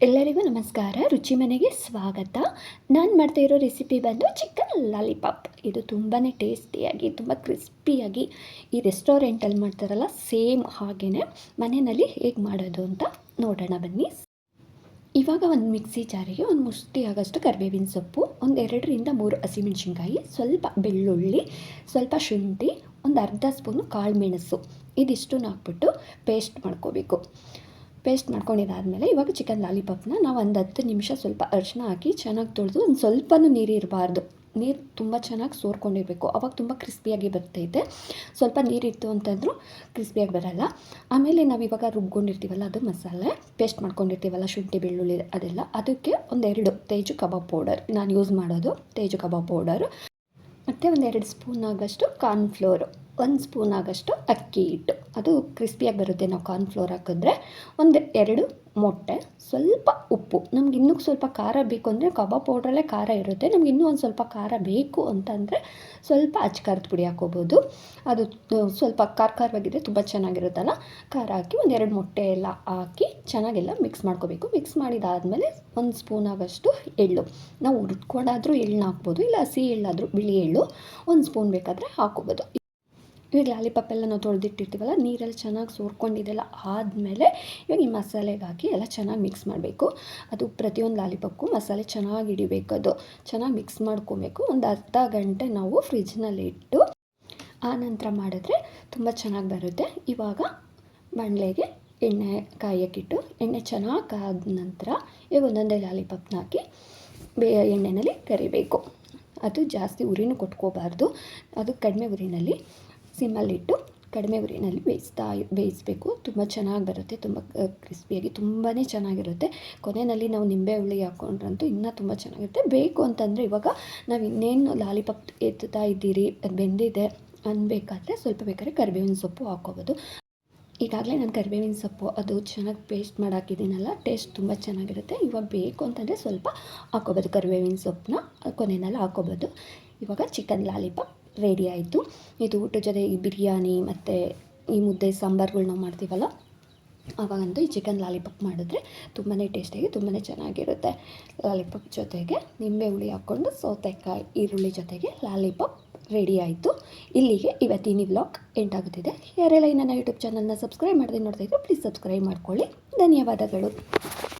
ಎಲ್ಲರಿಗೂ ನಮಸ್ಕಾರ. ರುಚಿ ಮನೆಗೆ ಸ್ವಾಗತ. ನಾನು ಮಾಡ್ತಾ ಇರೋ ರೆಸಿಪಿ ಬಂದು ಚಿಕನ್ ಲಾಲಿಪಾಪ್. ಇದು ತುಂಬಾ ಟೇಸ್ಟಿಯಾಗಿ, ತುಂಬ ಕ್ರಿಸ್ಪಿಯಾಗಿ ಈ ರೆಸ್ಟೋರೆಂಟಲ್ಲಿ ಮಾಡ್ತಾರಲ್ಲ, ಸೇಮ್ ಹಾಗೆಯೇ ಮನೆಯಲ್ಲಿ ಹೇಗೆ ಮಾಡೋದು ಅಂತ ನೋಡೋಣ ಬನ್ನಿ. ಇವಾಗ ಒಂದು ಮಿಕ್ಸಿ ಜಾರಿಗೆ ಒಂದು ಮುಷ್ಟಿ ಆಗೋಷ್ಟು ಕರಿಬೇವಿನ ಸೊಪ್ಪು, ಒಂದು ಎರಡರಿಂದ ಮೂರು ಹಸಿಮೆಣ್ಸಿನ್ಕಾಯಿ, ಸ್ವಲ್ಪ ಬೆಳ್ಳುಳ್ಳಿ, ಸ್ವಲ್ಪ ಶುಂಠಿ, ಒಂದು ಅರ್ಧ ಸ್ಪೂನು ಕಾಳು ಮೆಣಸು. ಇದಿಷ್ಟನ್ನು ಹಾಕ್ಬಿಟ್ಟು ಪೇಸ್ಟ್ ಮಾಡ್ಕೋಬೇಕು. ಪೇಸ್ಟ್ ಮಾಡ್ಕೊಂಡಿದ್ದಾದಮೇಲೆ ಇವಾಗ ಚಿಕನ್ ಲಾಲಿಪಾಪ್ನ ನಾವು ಒಂದು ಹತ್ತು ನಿಮಿಷ ಸ್ವಲ್ಪ ಅರಿಶಿನ ಹಾಕಿ ಚೆನ್ನಾಗಿ ತೊಳೆದು ಒಂದು ಸ್ವಲ್ಪನೂ ನೀರು ಇರಬಾರ್ದು. ನೀರು ತುಂಬ ಚೆನ್ನಾಗಿ ಸೋರ್ಕೊಂಡಿರಬೇಕು. ಅವಾಗ ತುಂಬ ಕ್ರಿಸ್ಪಿಯಾಗಿ ಬರ್ತೈತೆ. ಸ್ವಲ್ಪ ನೀರಿತ್ತು ಅಂತಂದರೂ ಕ್ರಿಸ್ಪಿಯಾಗಿ ಬರಲ್ಲ. ಆಮೇಲೆ ನಾವು ಇವಾಗ ರುಬ್ಕೊಂಡಿರ್ತೀವಲ್ಲ, ಅದು ಮಸಾಲೆ, ಪೇಸ್ಟ್ ಮಾಡ್ಕೊಂಡಿರ್ತೀವಲ್ಲ, ಶುಂಠಿ, ಬೆಳ್ಳುಳ್ಳಿ ಅದೆಲ್ಲ, ಅದಕ್ಕೆ ಒಂದೆರಡು ತೇಜು ಕಬಾಬ್ ಪೌಡರ್. ನಾನು ಯೂಸ್ ಮಾಡೋದು ತೇಜು ಕಬಾಬ್ ಪೌಡರ್. ಮತ್ತು ಒಂದೆರಡು ಸ್ಪೂನ್ ಆಗೋಷ್ಟು ಕಾರ್ನ್ಫ್ಲೋರು, ಒಂದು ಸ್ಪೂನ್ ಆಗಷ್ಟು ಅಕ್ಕಿ ಹಿಟ್ಟು. ಅದು ಕ್ರಿಸ್ಪಿಯಾಗಿ ಬರುತ್ತೆ ನಾವು ಕಾರ್ನ್ಫ್ಲೋರ್ ಹಾಕಿದ್ರೆ. ಒಂದು ಎರಡು ಮೊಟ್ಟೆ, ಸ್ವಲ್ಪ ಉಪ್ಪು. ನಮ್ಗೆ ಇನ್ನೂ ಸ್ವಲ್ಪ ಖಾರ ಬೇಕು ಅಂದರೆ ಕಬಾಬ್ ಪೌಡ್ರಲ್ಲೇ ಖಾರ ಇರುತ್ತೆ. ನಮ್ಗೆ ಇನ್ನೂ ಒಂದು ಸ್ವಲ್ಪ ಖಾರ ಬೇಕು ಅಂತಂದರೆ ಸ್ವಲ್ಪ ಅಚ್ಚ ಖಾರದ ಪುಡಿ ಹಾಕೋಬೋದು. ಅದು ಸ್ವಲ್ಪ ಖಾರ ಖಾರವಾಗಿದ್ದರೆ ತುಂಬ ಚೆನ್ನಾಗಿರುತ್ತಲ್ಲ, ಖಾರ ಹಾಕಿ ಒಂದು ಎರಡು ಮೊಟ್ಟೆ ಎಲ್ಲ ಹಾಕಿ ಚೆನ್ನಾಗೆಲ್ಲ ಮಿಕ್ಸ್ ಮಾಡ್ಕೋಬೇಕು. ಮಿಕ್ಸ್ ಮಾಡಿದಾದಮೇಲೆ ಒಂದು ಸ್ಪೂನ್ ಆಗೋಷ್ಟು ಎಳ್ಳು. ನಾವು ಹುರ್ಕೊಂಡಾದರೂ ಎಳ್ಳನ್ನ ಹಾಕ್ಬೋದು, ಇಲ್ಲ ಹಸಿ ಎಳ್ಳಾದರೂ ಬಿಳಿ ಎಳ್ಳು. ಒಂದು ಸ್ಪೂನ್ ಬೇಕಾದರೆ ಹಾಕೋಬೋದು ಈಗ ಲಾಲಿಪಾಪ್ ಎಲ್ಲ ನಾವು ತೊಳೆದಿಟ್ಟಿರ್ತೀವಲ್ಲ, ನೀರಲ್ಲಿ ಚೆನ್ನಾಗಿ ಸೋರ್ಕೊಂಡಿದ್ದೆಲ್ಲ ಆದಮೇಲೆ ಇವಾಗ ಈ ಮಸಾಲೆಗೆ ಹಾಕಿ ಎಲ್ಲ ಚೆನ್ನಾಗಿ ಮಿಕ್ಸ್ ಮಾಡಬೇಕು. ಅದು ಪ್ರತಿಯೊಂದು ಲಾಲಿಪಾಪ್ಗೂ ಮಸಾಲೆ ಚೆನ್ನಾಗಿ ಹಿಡಿಬೇಕು ಅದು. ಚೆನ್ನಾಗಿ ಮಿಕ್ಸ್ ಮಾಡ್ಕೊಬೇಕು. ಒಂದು ಅರ್ಧ ಗಂಟೆ ನಾವು ಫ್ರಿಜ್ನಲ್ಲಿ ಇಟ್ಟು, ಆ ನಂತರ ಮಾಡಿದ್ರೆ ತುಂಬ ಚೆನ್ನಾಗಿ ಬರುತ್ತೆ. ಇವಾಗ ಬಾಣಲೆಗೆ ಎಣ್ಣೆ ಕಾಯಕ್ಕಿಟ್ಟು, ಎಣ್ಣೆ ಚೆನ್ನಾಗಿ ಕಾದ ನಂತರ ಈಗ ಒಂದೊಂದೇ ಲಾಲಿಪಾಪ್ನ ಹಾಕಿ ಬೇ ಎಣ್ಣೆಯಲ್ಲಿ ಕರಿಬೇಕು. ಅದು ಜಾಸ್ತಿ ಉರಿನೂ ಕೊಟ್ಕೋಬಾರ್ದು. ಅದು ಕಡಿಮೆ ಉರಿನಲ್ಲಿ. ಸಿಮ್ಮಲ್ಲಿಟ್ಟು ಕಡಿಮೆ ಉರಿನಲ್ಲಿ ಬೇಯಿಸ್ತಾ ಬೇಯಿಸಬೇಕು. ತುಂಬ ಚೆನ್ನಾಗಿ ಬರುತ್ತೆ, ತುಂಬ ಕ್ರಿಸ್ಪಿಯಾಗಿ ತುಂಬಾ ಚೆನ್ನಾಗಿರುತ್ತೆ. ಕೊನೆಯಲ್ಲಿ ನಾವು ನಿಂಬೆ ಹುಳಿ ಹಾಕ್ಕೊಂಡ್ರಂತೂ ಇನ್ನೂ ತುಂಬ ಚೆನ್ನಾಗಿರುತ್ತೆ. ಬೇಕು ಅಂತಂದರೆ ಇವಾಗ ನಾವು ಇನ್ನೇನು ಲಾಲಿಪಾಪ್ ಎತ್ತುತ್ತಾ ಇದ್ದೀರಿ, ಅದು ಬೆಂದಿದೆ ಅನ್ಬೇಕಾದ್ರೆ ಸ್ವಲ್ಪ ಬೇಕಾದ್ರೆ ಕರಿಬೇವಿನ ಸೊಪ್ಪು ಹಾಕ್ಕೋಬೋದು. ಈಗಾಗಲೇ ನಾನು ಕರಿಬೇವಿನ ಸೊಪ್ಪು ಅದು ಚೆನ್ನಾಗಿ ಪೇಸ್ಟ್ ಮಾಡಾಕಿದ್ದೀನಲ್ಲ ಟೇಸ್ಟ್ ತುಂಬ ಚೆನ್ನಾಗಿರುತ್ತೆ. ಇವಾಗ ಬೇಕು ಅಂತಂದರೆ ಸ್ವಲ್ಪ ಹಾಕ್ಕೋಬೋದು ಕರಿಬೇವಿನ ಸೊಪ್ಪನ್ನ, ಕೊನೆಯಲ್ಲಿ ಹಾಕ್ಕೋಬೋದು. ಇವಾಗ ಚಿಕನ್ ಲಾಲಿಪಾಪ್. ರೆಡಿ ಆಯಿತು. ಇದು ಊಟದ ಜೊತೆ ಈ ಬಿರಿಯಾನಿ ಮತ್ತು ಈ ಮುದ್ದೆ ಸಾಂಬಾರುಗಳ್ನ ಮಾಡ್ತೀವಲ್ಲ ಆವಾಗಂತೂ ಈ ಚಿಕನ್ ಲಾಲಿಪಾಪ್ ಮಾಡಿದ್ರೆ ತುಂಬಾ ಟೇಸ್ಟಿಯಾಗಿ ತುಂಬಾ ಚೆನ್ನಾಗಿರುತ್ತೆ. ಲಾಲಿಪಾಪ್ ಜೊತೆಗೆ ನಿಂಬೆ ಹುಳಿ ಹಾಕ್ಕೊಂಡು ಸೌತೆಕಾಯಿ, ಈರುಳ್ಳಿ ಜೊತೆಗೆ ಲಾಲಿಪಾಪ್ ರೆಡಿ ಆಯಿತು. ಇಲ್ಲಿಗೆ ಇವತ್ತಿನ ವ್ಲಾಗ್ ಎಂಟಾಗುತ್ತಿದೆ ಯಾರೆಲ್ಲ ಇನ್ನೂ ನನ್ನ ಯೂಟ್ಯೂಬ್ ಚಾನಲ್ನ ಸಬ್ಸ್ಕ್ರೈಬ್ ಮಾಡದೆ ನೋಡ್ತಾ ಇದ್ದರೆ ಪ್ಲೀಸ್ ಸಬ್ಸ್ಕ್ರೈಬ್ ಮಾಡ್ಕೊಳ್ಳಿ. ಧನ್ಯವಾದಗಳು.